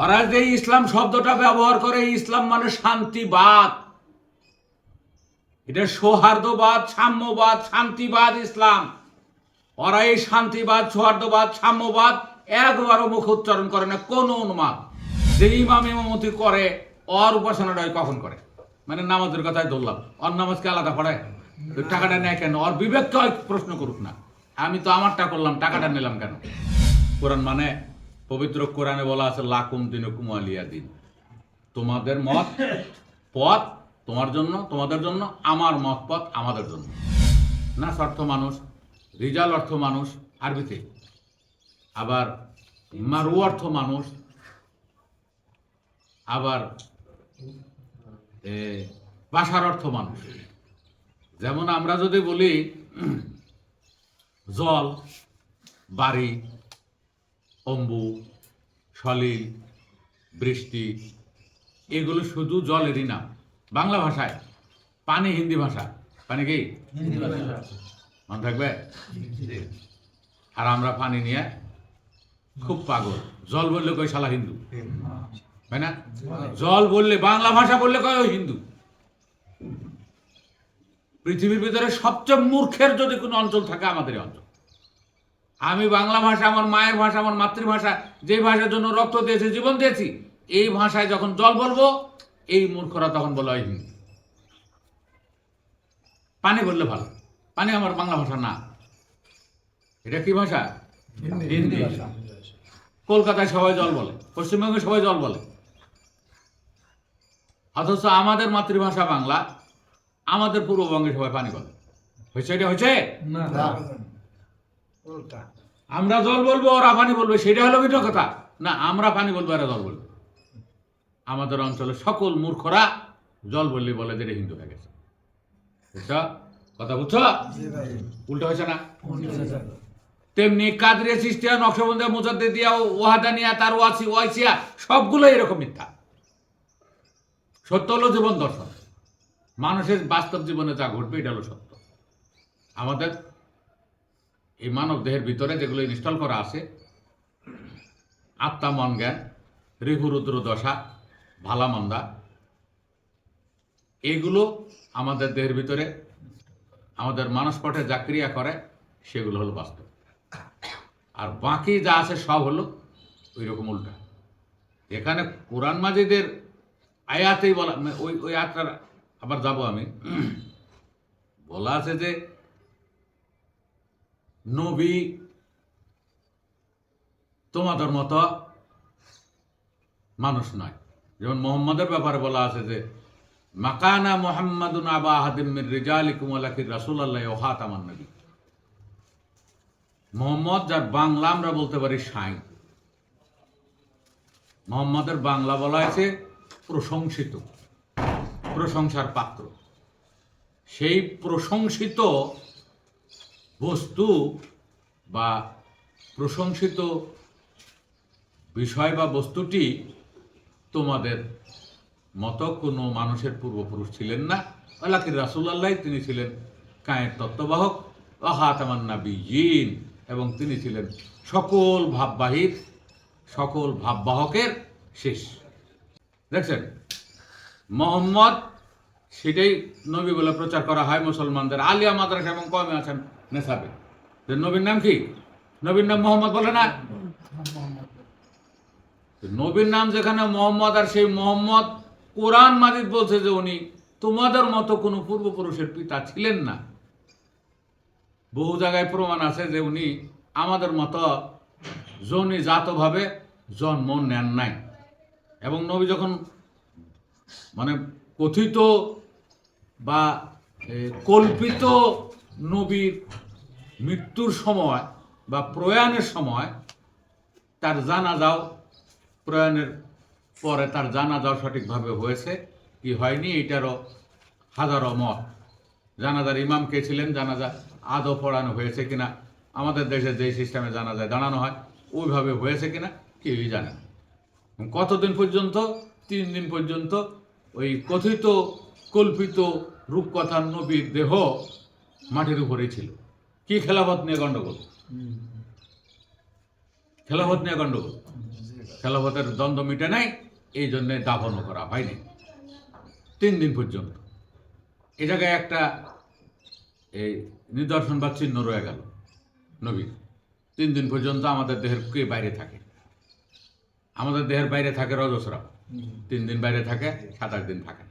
ওরা যে ইসলাম শব্দটা ব্যবহার করে, ইসলাম মানে শান্তিবাদ। এটা সৌহার্দ্যবাদ, সাম্যবাদ, শান্তিবাদ ইসলাম। ওরা এই শান্তিবাদ, সৌহার্দ্যবাদ, সাম্যবাদ একবারও মুখ উচ্চারণ করে না, কোনো অনুমান যে ইমাম ইমামতি করে অর উপাসনাটাই কখন করে? মানে নামাজের কথায় ধরলাম। অর নামাজকে আলাদা পড়ায় টাকাটা নেয় কেন? ওর বিবেককে প্রশ্ন করুক না। আমি তো আমারটা করলাম, টাকাটা নিলাম কেন? কোরআন মানে পবিত্র কোরআনে বলা আছে, লাকুম দিন কুমালিয়া দিন তোমাদের মত পথ তোমার জন্য, তোমাদের জন্য, আমার মত পথ আমাদের জন্য। না অর্থ মানুষ, রিজাল অর্থ মানুষ আরবিতে আবার মারু অর্থ মানুষ, আবার বাসার অর্থ মানুষ। যেমন আমরা যদি বলি, জল, বাড়ি অম্বু সলিল বৃষ্টি এগুলো শুধু জলেরই নাম। বাংলা ভাষায় পানি হিন্দি ভাষা। পানি কি? মনে থাকবে? আর আমরা পানি নিয়ে খুব পাগল। জল বললে কই শালা হিন্দু? তাই না? জল বললে বাংলা ভাষা বললে কয় হিন্দু? পৃথিবীর ভিতরে সবচেয়ে মূর্খের যদি কোনো অঞ্চল থাকে আমাদের এই অঞ্চল। আমি বাংলা ভাষা আমার মায়ের ভাষা আমার মাতৃভাষা যে ভাষার জন্য রক্ত দিয়েছি জীবন দিয়েছি এই ভাষায় যখন জল বলব এই মূর্খরা তখন বলে হয় হিন্দু। পানি বললে ভালো পানি আমার বাংলা ভাষা না। এটা কি ভাষা? হিন্দি। কলকাতায় সবাই জল বলে পশ্চিমবঙ্গে সবাই জল বলে। অথচ আমাদের মাতৃভাষা বাংলা আমাদের পূর্ববঙ্গে সবাই পানি বলে। হয়েছে এটা হয়েছে? আমরা জল বলব ওরা পানি বলবে সেটা হলো ভিন্ন কথা। না আমরা পানি বলব এরা জল বলবে। আমাদের অঞ্চলে সকল মূর্খরা জল বললে বলে যে হিন্দু হয়ে গেছে। বুঝছ? কথা বুঝছ? উল্টো হয়েছে না? তেমনি কাদরিয়া সিস্টিয়া নকশবন্দা মুজাদ্দে দিয়া ওয়াহাদানিয়া তার ওয়াসি ওয়াইসিয়া সবগুলো এরকম মিথ্যা। সত্য হলো জীবন দর্শন। মানুষের বাস্তব জীবনে যা ঘটবে এটা হলো সত্য। আমাদের এই মানব দেহের ভিতরে যেগুলো ইনস্টল করা আছে, আত্মা, মন, জ্ঞান রিহুরুদ্র দশা, ভালা, মন্দা, এগুলো আমাদের দেহের ভিতরে, আমাদের মানসপটে যা ক্রিয়া করে, সেগুলো হলো বাস্তব। আর বাকি যা আছে সব হলো ওই রকম উল্টা। এখানে কোরআন মাজিদের আয়াতেই বলা ওই ওই আয়াতটার আবার যাব আমি। বলা আছে যে নবী, তোমাদের মতো মানুষ নয়। যেমন মোহাম্মদের ব্যাপারে বলা আছে যে, মাকানা মোহাম্মদুন আবা আহাদিম মির রিজালিকুম আলাকির রাসূলুল্লাহ ওয়া খাতামান নবী। মোহাম্মদ যার বাংলা আমরা বলতে পারি সাই মোহাম্মদের বাংলা বলা হয়েছে প্রশংসিত, প্রশংসার পাত্র। সেই প্রশংসিত বস্তু বা প্রশংসিত বিষয় বা বস্তুটি তোমাদের মতো কোনো মানুষের পূর্বপুরুষ ছিলেন না। আল্লাহির রাসুল্লাহ তিনি ছিলেন কায়ের তত্ত্ববাহক। আহাতামান্না বিজিন এবং তিনি ছিলেন সকল ভাববাহীর, সকল ভাববাহকের শেষ। দেখছেন? মোহাম্মদ, সেটাই নবী বলে প্রচার করা হয় মুসলমানদের। আলিয়া মাদ্রাসা এবং কমে আছেন। নেশাবে। নবীর নাম কি? নবীর নাম মোহাম্মদ বলে না? নবীর নাম যেখানে মোহাম্মদ আর সেই মোহাম্মদ কোরআন মাজিদ বলছে যে উনি তোমাদের মতো কোনো পূর্বপুরুষের পিতা ছিলেন না। বহু জায়গায় প্রমাণ আছে যে উনি আমাদের মতো জনি জাতভাবে জন্ম নেন নাই। এবং নবী যখন মানে কথিত বা কল্পিত নবীর মৃত্যুর সময় বা প্রয়াণের সময় তার জানা যাও প্রয়াণের পরে তার জানা যাও সঠিকভাবে হয়েছে কি হয়নি এটারও হাজারো মত। জানাজার ইমাম কে ছিলেন? জানাজা আদৌ পড়ানো হয়েছে কিনা? আমাদের দেশে যে সিস্টেমে জানা যায় দাঁড়ানো হয়, ওইভাবে হয়েছে কিনা কেউই জানে না। কতদিন পর্যন্ত? তিন দিন পর্যন্ত ওই কথিত, কল্পিত রূপকথার নবীর দেহ মাটির উপরেই ছিল। কি খেলাফত নিয়ে গন্ডগোল? খেলাফত নিয়ে গন্ডগোল। খেলাফতের দ্বন্দ্ব মিটে নাই, এই জন্যে দাফনও করা হয়নি। তিন দিন পর্যন্ত। এ জায়গায় একটা এই নিদর্শন বা চিহ্ন রয়ে গেল নবী তিন দিন পর্যন্ত আমাদের দেহের কে বাইরে থাকে? আমাদের দেহের বাইরে থাকে রজস্রাব তিন দিন বাইরে থাকে, সাতাশ দিন থাকে।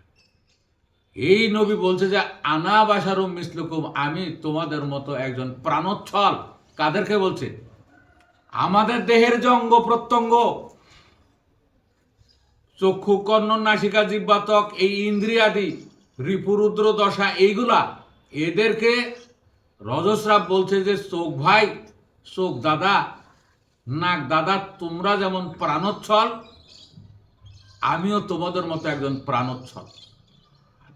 এই নবী বলছে যে আনা বাসারু মিসলুকুম, আমি তোমাদের মতো একজন প্রাণোচ্ছল। কাদেরকে বলছে? আমাদের দেহের যে অঙ্গ প্রত্যঙ্গ, চক্ষু, কর্ণ, নাসিকা জিব্বাতক এই ইন্দ্রিয়াদি রিপুরুদ্র দশা, এইগুলা, এদেরকে রজস্রাব বলছে যে, চোখ ভাই, চোখ দাদা, নাক দাদা, তোমরা যেমন প্রাণোচ্ছল, আমিও তোমাদের মতো একজন প্রাণোচ্ছল।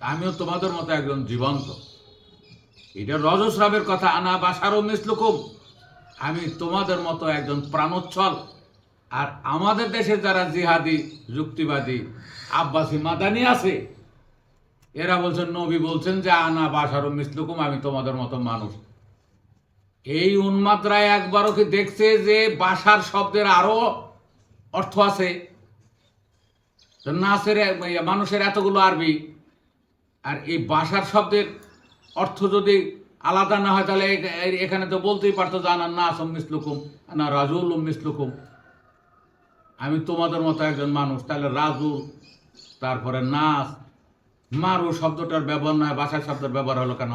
আমিও তোমাদের মতো একজন জীবন্ত। এটা রজস্রাবের কথা, আনা বাসারও মিসলুকুম। আমি তোমাদের মতো একজন প্রাণোচ্ছল। আর আমাদের দেশে যারা জিহাদি, যুক্তিবাদী, আব্বাসী, মাদানি আছে, এরা বলছেন, নবী বলছেন যে, আনা বাসারও মিসলুকুম, আমি তোমাদের মতো মানুষ। এই উন্মাত্রায় একবারও কি দেখছে যে, বাসার শব্দের আরও অর্থ আছে? নাচের মানুষের এতগুলো আরবি আর এই বাসার শব্দের অর্থ যদি আলাদা না হয়, তাহলে এখানে তো বলতেই পারতো যে আনা নাস মিসলুকুম না রাজুল মিসলুকুম। আমি তোমাদের মতো একজন মানুষ, তাহলে রাজু তারপরে নাচ মারু শব্দটার ব্যবহার নয় ভাষার শব্দের ব্যবহার হলো কেন?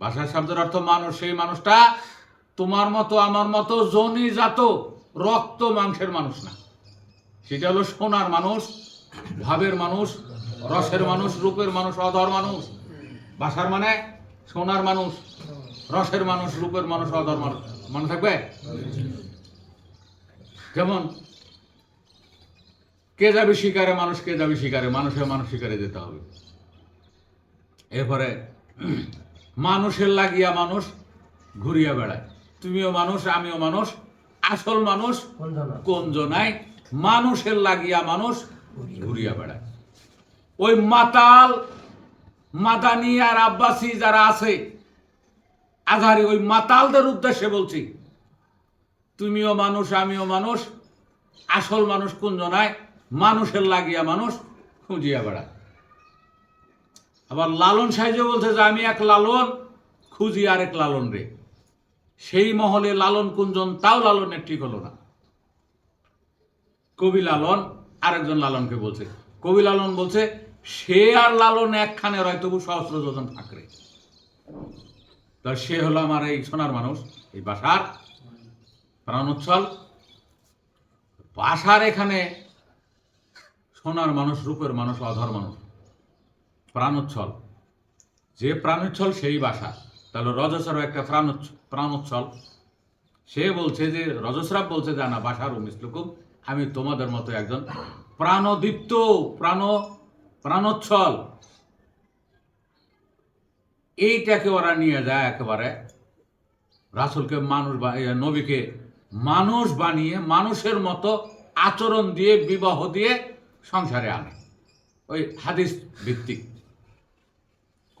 ভাষার শব্দের অর্থ মানুষ, সেই মানুষটা তোমার মতো, আমার মতো জনি জাত রক্ত মাংসের মানুষ না। সেটা হলো সোনার মানুষ, ভাবের মানুষ রসের মানুষ রূপের মানুষ অধর মানুষ। বাসার মানে সোনার মানুষ। রসের মানুষ রূপের মানুষ অধর মানুষ। মনে থাকবে? যেমন কে যাবে শিকারে মানুষ কে যাবে শিকারে? মানুষের মানুষ শিকারে যেতে হবে। এরপরে মানুষের লাগিয়া মানুষ ঘুরিয়া বেড়ায়। তুমিও মানুষ আমিও মানুষ। আসল মানুষ কোন জনায়? মানুষের লাগিয়া মানুষ ঘুরিয়া বেড়ায়। ওই মাতাল, মাদানি আর আব্বাসি যারা আছে আধারি ওই মাতালদের উদ্দেশ্যে বলছি, তুমিও মানুষ, আমিও মানুষ, আসল মানুষ কোন জনায়? মানুষের লাগিয়া মানুষ খুঁজিয়া বেড়ায়। আবার লালন সাহেব বলছে যে, আমি এক লালন, খুঁজি আরেক লালন রে। সেই মহলে লালন কুঞ্জন, তাও লালনের ঠিক হলো না। কবি লালন, আরেকজন লালনকে বলছে। কবি লালন বলছে সে আর লালন একখানে রয়, তবু সহস্র যোজন থাকরে। তো সে হলো আমার এই সোনার মানুষ, এই বাসার প্রাণোচ্ছল। বাসার এখানে সোনার মানুষ, রূপের মানুষ, অধর মানুষ, প্রাণোচ্ছল। যে প্রাণোচ্ছল সেই বাসা। তাহলে রজসেরও একটা প্রাণোচ্ছ প্রাণোচ্ছল। সে বলছে যে রজস্রাব বলছে যে না বাসার মিসলুকুম আমি তোমাদের মতো একজন প্রাণদীপ্ত, প্রাণ প্রাণোচ্ছল। এইটাকে ওরা নিয়ে যায় একেবারে রাসুলকে মানুষ নবীকে মানুষ বানিয়ে মানুষের মতো আচরণ দিয়ে, বিবাহ দিয়ে সংসারে আনে। ওই হাদিস ভিত্তিক।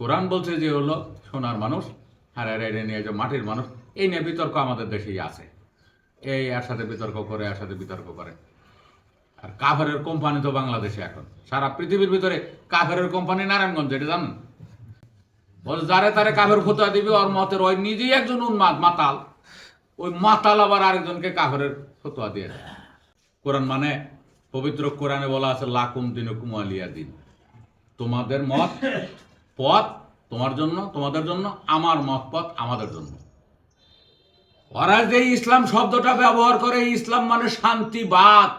কোরআন বলছে যে হলো, সোনার মানুষ, আর এর নিয়ে যে মাটির মানুষ, এই নিয়ে বিতর্ক আমাদের দেশেই আছে। এই এর সাথে বিতর্ক করে এর সাথে বিতর্ক করে। আর কাভারের কোম্পানি তো বাংলাদেশে এখন। সারা পৃথিবীর ভিতরে কাভারের কোম্পানি নারায়ণগঞ্জ, এটা জানেন? বল, যারে তারে কাফের ফতোয়া দিবি, ওর মতের ওই নিজেই একজন উন্মাদ, মাতাল। ওই মাতাল আবার আরেকজনকে কাফের ফতোয়া দিয়ে দেয়। কোরআন মানে পবিত্র কোরআনে বলা আছে, লাকুম দিন কুমালিয়া দিন। তোমাদের মত পথ তোমার জন্য, তোমাদের জন্য, আমার মত পথ আমাদের জন্য। ওরা যে ইসলাম শব্দটা ব্যবহার করে, ইসলাম মানে শান্তিবাদ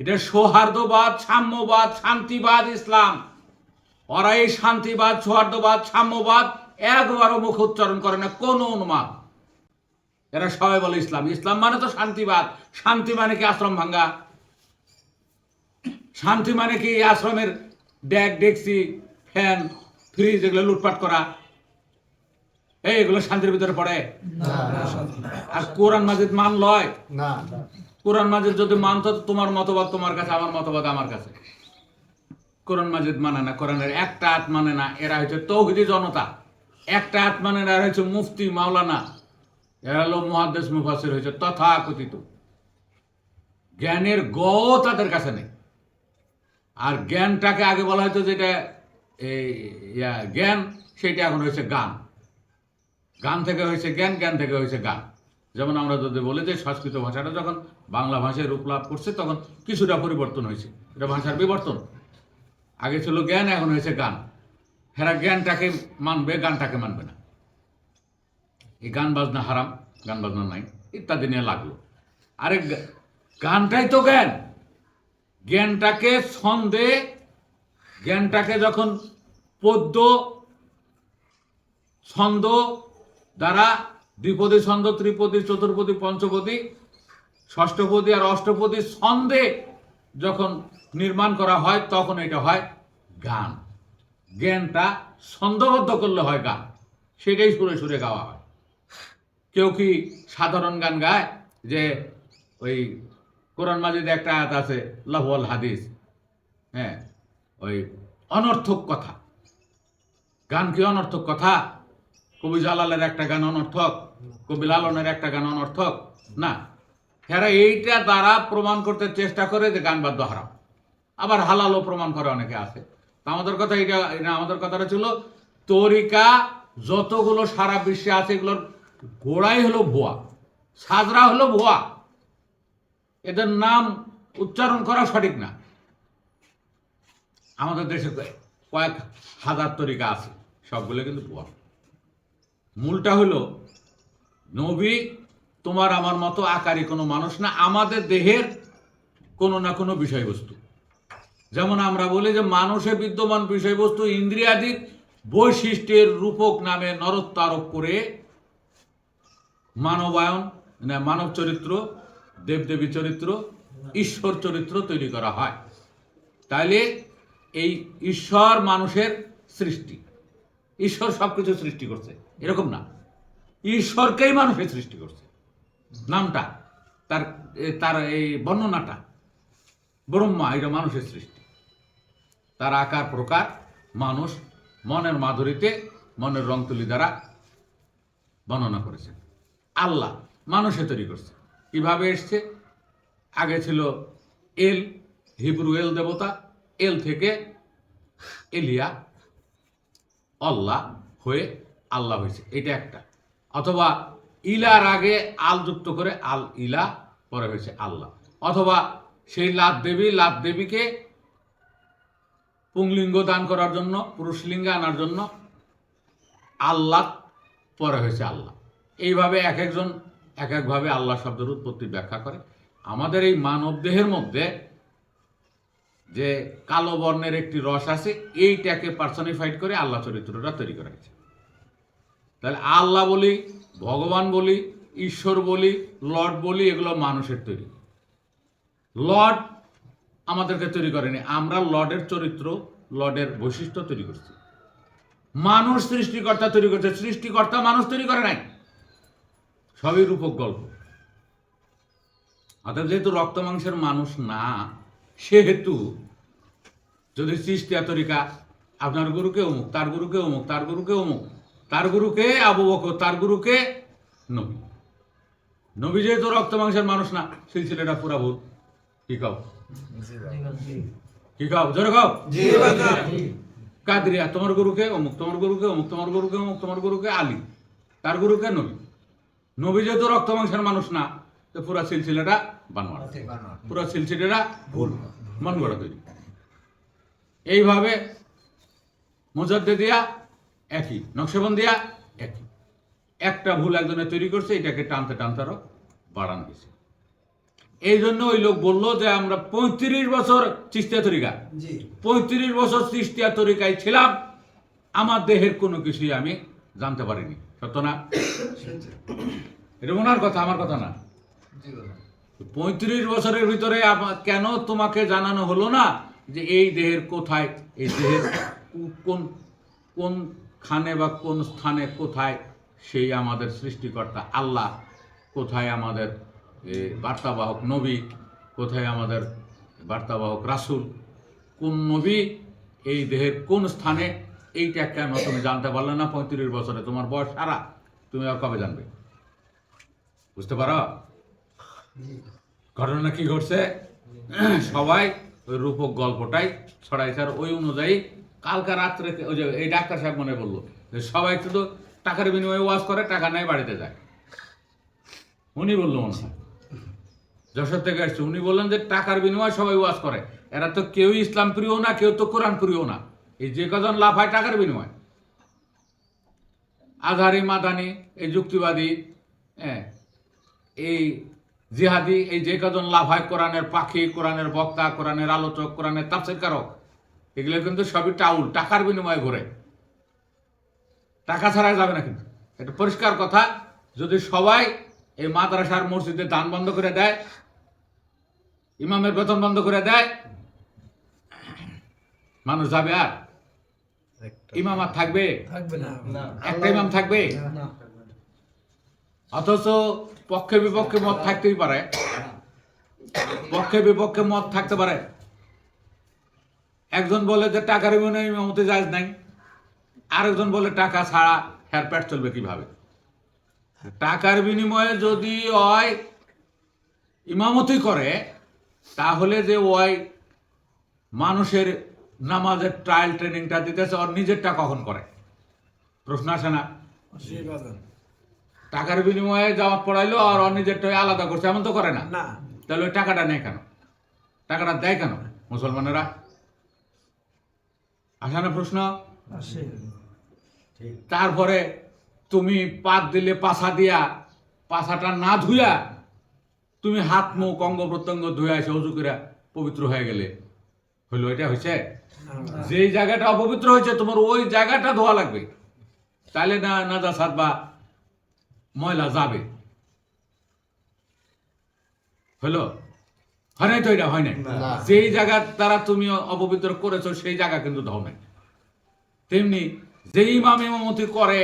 এটা সৌহার্দ্যবাদ সাম্যবাদ শান্তিবাদ ইসলাম। ওরা এই শান্তিবাদ সৌহার্দ্যবাদ সাম্যবাদ একবারও মুখ উচ্চারণ করে না কোনো অনুমান এরা সবাই বলে ইসলাম। ইসলাম মানে তো শান্তিবাদ। শান্তি মানে কি আশ্রম ভাঙ্গা? শান্তি মানে কি আশ্রমের ড্যাগ ডেক্সি ফ্যান ফ্রিজ এগুলো লুটপাট করা? এই এগুলো শান্তির ভিতরে পড়ে? আর কোরআন মাজিদ মান লয়? না। কোরআন মাজিদ যদি মানতো, তোমার মতবাদ তোমার কাছে, আমার মতবাদ আমার কাছে। কোরআন মাজিদ মানে না, কোরআনের একটা আত মানে না, এরা হচ্ছে তৌহিদি জনতা। একটা আত মানে না, এরা হচ্ছে মুফতি, মাওলানা। এরা হলো মহাদেশ মুফাসির হয়েছে তথা কথিত জ্ঞানের গ তাদের কাছে নেই। আর জ্ঞানটাকে আগে বলা হয়তো যেটা এই জ্ঞান, সেটা এখন হয়েছে গান। গান থেকে হয়েছে জ্ঞান জ্ঞান থেকে হয়েছে গান। যেমন আমরা যদি বলি যে সংস্কৃত ভাষাটা যখন বাংলা ভাষায় রূপ লাভ করছে, তখন কিছুটা পরিবর্তন হয়েছে। এটা ভাষার বিবর্তন। আগে ছিল জ্ঞান, এখন হয়েছে গান। হেরা জ্ঞানটাকে মানবে, গানটাকে মানবে না। এই গান বাজনা হারাম, গান বাজনা নাই, ইত্যাদি নিয়ে লাগল। আরে গানটাই তো জ্ঞান। জ্ঞানটাকে ছন্দে, জ্ঞানটাকে যখন পদ্য ছন্দ দ্বারা, দ্বিপদী ছন্দ, ত্রিপদী, চতুর্পদী, পঞ্চপদী ষষ্ঠপদী আর অষ্টপদী ছন্দে যখন নির্মাণ করা হয়, তখন এটা হয় গান। জ্ঞানটা ছন্দবদ্ধ করলে হয় গান। সেটাই সুরে সুরে গাওয়া হয়। কেউ কি সাধারণ গান গায়? যে ওই কোরআন মাজিদে একটা আয়াত আছে, লাহুয়াল হাদিস। হ্যাঁ ওই অনর্থক কথা। গান কি অনর্থক কথা? কবি জালালের একটা গান অনর্থক, কবি লালনের একটা গান অনর্থক? না। এরা এইটা দ্বারা প্রমাণ করতে চেষ্টা করে যে গান বাদ্য হারাম। আবার হালালও প্রমাণ করে অনেকে আছে। তো আমাদের কথা এটা এটা আমাদের কথাটা ছিল, তরিকা যতগুলো সারা বিশ্বে আছে এগুলোর গোড়াই হলো ভুয়া, সাজরা হলো ভুয়া। এদের নাম উচ্চারণ করা সঠিক না। আমাদের দেশে কয়ে- কয়েক হাজার তরিকা আছে, সবগুলো কিন্তু ভুয়া। মূলটা হলো নবী তোমার আমার মতো আকারই কোনো মানুষ না, আমাদের দেহের কোনো না কোনো বিষয়বস্তু। যেমন আমরা বলি যে মানুষে বিদ্যমান বিষয়বস্তু ইন্দ্রিয়াদির বৈশিষ্ট্যের রূপক নামে নরত্ব আরোপ করে মানবায়ন না মানব চরিত্র, দেবদেবী চরিত্র, ঈশ্বর চরিত্র তৈরি করা হয়। তাইলে এই ঈশ্বর মানুষের সৃষ্টি। ঈশ্বর সবকিছু সৃষ্টি করছে, এরকম না। ঈশ্বরকেই মানুষের সৃষ্টি করছে। নামটা, তার তার এই বর্ণনাটা ব্রহ্মা এটা মানুষের সৃষ্টি। তার আকার, প্রকার, মানুষ মনের মাধুরীতে মনের রং তুলি দ্বারা বর্ণনা করেছে। আল্লাহ মানুষে তৈরি করছে। কীভাবে এসছে? আগে ছিল এল, হিব্রু এল দেবতা, এল থেকে এলিয়া, আল্লাহ হয়ে আল্লাহ হয়েছে। এটা একটা। অথবা ইলার আগে আল যুক্ত করে আল ইলা পরে হয়েছে আল্লাহ। অথবা সেই লাত দেবী লাত দেবীকে পুংলিঙ্গ দান করার জন্য, পুরুষলিঙ্গ আনার জন্য আল্লাহ পরে হয়েছে আল্লাহ। এইভাবে এক একজন এক একভাবে আল্লাহ শব্দের উৎপত্তি ব্যাখ্যা করে। আমাদের এই মানব দেহের মধ্যে যে কালো বর্ণের একটি রস আছে, এইটাকে পার্সনিফাইড করে আল্লাহ চরিত্রটা তৈরি করা হয়েছে। তাহলে আল্লাহ বলি ভগবান বলি, ঈশ্বর বলি, লর্ড বলি, এগুলো মানুষের তৈরি। লর্ড আমাদেরকে তৈরি করেনি। আমরা লর্ডের চরিত্র, লর্ডের বৈশিষ্ট্য তৈরি করছি। মানুষ সৃষ্টিকর্তা তৈরি করছে। সৃষ্টিকর্তা মানুষ তৈরি করে নাই। সবই রূপক গল্প। অর্থাৎ যেহেতু রক্ত মাংসের মানুষ না, সেহেতু যদি সৃষ্টি তরিকা আপনার গুরুকে অমুক, তার গুরুকে অমুক, তার গুরুকে অমুক তার গুরুকে আবু বকর, তার গুরুকে নবী। নবী যেহেতু রক্ত মাংসের মানুষ না সিলসিলাটা পুরা ভুল। কি খাও কি খাও জোরে খাও কাদরিয়া, তোমার গুরুকে, অমুক তোমার গুরুকে, অমুক তোমার গুরুকে, অমুক তোমার গুরুকে, আলী। তার গুরুকে নবী। নবী যেহেতু রক্ত মাংসের মানুষ না, তো পুরা সিলসিলাটা বানোয়ার। পুরো সিলসিলাটা ভুল। মন গড়া তৈরি। এইভাবে মুজাদ্দে দিয়া একই নকশবন্দিয়া একই। একটা ভুল একজনে তৈরি করছে এটাকে টানতে টানতে আরও বাড়ানো গেছে এই জন্য ওই লোক বলল যে আমরা পঁয়ত্রিশ বছর চিস্তিয়া তরিকা। পঁয়ত্রিশ বছর চিস্তিয়া তরিকায় ছিলাম আমার দেহের কোনো কিছুই আমি জানতে পারিনি। সত্য না? এটা ওনার কথা আমার কথা না? পঁয়ত্রিশ বছরের ভিতরে কেন তোমাকে জানানো হলো না যে এই দেহের কোথায় এই দেহের কোন কোন খানে বা কোন স্থানে কোথায়, সেই আমাদের সৃষ্টিকর্তা আল্লাহ। কোথায় আমাদের বার্তাবাহক নবী, কোথায় আমাদের বার্তাবাহক রাসূল। কোন নবী এই দেহের কোন স্থানে, এইটা কেন তুমি জানতে পারলে না, পঁয়ত্রিশ বছরে। তোমার বয়স সারা, তুমি আর কবে জানবে? বুঝতে পারো? ঘটনা কি ঘটছে? সবাই ওই রূপক গল্পটাই ছড়াইছে, আর ওই অনুযায়ী কালকা রাত্রে ওই যে এই ডাক্তার সাহেব মনে বলল সবাই শুধু টাকার বিনিময়ে ওয়াজ করে, টাকা নেয় বাড়িতে যায়। উনি বলল মনে হয়। যশোর থেকে আসছে উনি বললেন যে টাকার বিনিময়ে সবাই ওয়াজ করে। এরা তো কেউ ইসলাম প্রিয় না, কেউ তো কোরআন প্রিয় না। এই যে কজন লাভ হয় টাকার বিনিময়ে। আধারি মাদানি, এই যুক্তিবাদী হ্যাঁ এই জিহাদি, এই যে কজন লাভ হয় কোরআনের পাখি, কোরআনের বক্তা, কোরআনের আলোচক, কোরআনের তাফসির কারক এগুলো কিন্তু সবই টাউল টাকার বিনিময়ে ঘুরে। টাকা ছাড়া যাবে না কিন্তু। এটা পরিষ্কার কথা যদি সবাই এই মাদ্রাসার মসজিদে দান বন্ধ করে দেয় ইমামের বেতন বন্ধ করে দেয় মানুষ যাবে আর? ইমাম আর থাকবে? একটা ইমাম থাকবে? অথচ পক্ষে বিপক্ষে মত থাকতেই পারে। পক্ষে বিপক্ষে মত থাকতে পারে। একজন বলে যে টাকার বিনিময়ে ইমামতি জায়জ নাই আরেকজন বলে টাকা ছাড়া হেয়ারপ্যাট চলবে কীভাবে? টাকার বিনিময়ে যদি ওই ইমামতি করে তাহলে যে ওই মানুষের নামাজের ট্রায়াল ট্রেনিংটা দিতেছে ওর নিজেরটা কখন করে? প্রশ্ন আসে না? টাকার বিনিময়ে জামাত পড়াইলো আর ওর নিজেরটা আলাদা করছে এমন তো করে না? না। তাহলে ওই টাকাটা নেয় কেন? টাকাটা দেয় কেন মুসলমানেরা? আসে না প্রশ্ন? আসে। তারপরে তুমি পাত দিলে পাছা দিয়া পাছাটা না ধুইয়া তুমি হাত মুখ অঙ্গ প্রত্যঙ্গ ধুয়ে এসে অজু করে পবিত্র হয়ে গেলে। হইল এটা হয়েছে যেই জায়গাটা অপবিত্র হয়েছে তোমার ওই জায়গাটা ধোয়া লাগবে। তাহলে না নাজাসাত বা ময়লা যাবে। হলো হয় নাই তো এটা হয় নাই। যেই জায়গা দ্বারা তুমি অপবিত্র করেছ সেই জায়গা কিন্তু ধাও নাই। তেমনি যেই ইমাম ইমামতি করে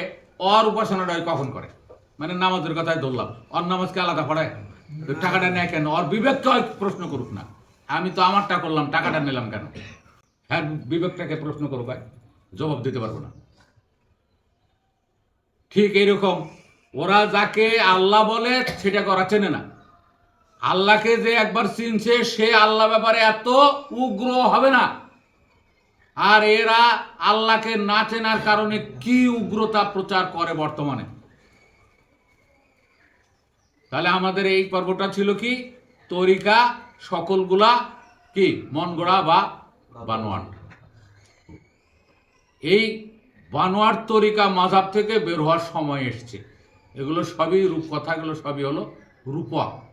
অর উপাসনাটা কখন করে? মানে নামাজের কথাই ধরলাম। অর নামাজকে আলাদা পড়ায়? টাকাটা নেয় কেন? ওর বিবেককে প্রশ্ন করুক না। আমি তো আমারটা করলাম টাকাটা নিলাম কেন? হ্যাঁ বিবেকটাকে প্রশ্ন করুক ভাই। জবাব দিতে পারব না। ঠিক এরকম ওরা যাকে আল্লাহ বলে সেটা করা চেনে না। আল্লাহকে যে একবার চিনছে, সে আল্লাহ ব্যাপারে এত উগ্র হবে না। আর এরা আল্লাহকে না চেনার কারণে কি উগ্রতা প্রচার করে বর্তমানে? তাহলে আমাদের এই পর্বটা ছিল কি? তরিকা সকলগুলা কি? মন গড়া বা বানোয়াট। এই বানোয়ার তরিকা মাঝাব থেকে বের হওয়ার সময় এসছে। এগুলো সবই রূপ কথাগুলো সবই হলো রূপক।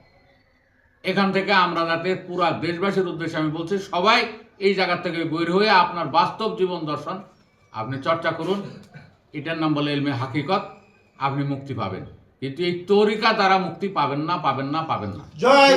এখান থেকে আমরা যাতে পুরা দেশবাসীর উদ্দেশ্যে আমি বলছি, সবাই এই জায়গা থেকে বের হয়ে আপনার বাস্তব জীবন দর্শন। আপনি চর্চা করুন। এটার নাম বলে এলমে হাকিকত, আপনি মুক্তি পাবেন। কিন্তু এই তরিকা দ্বারা মুক্তি পাবেন না পাবেন না পাবেন না। জয়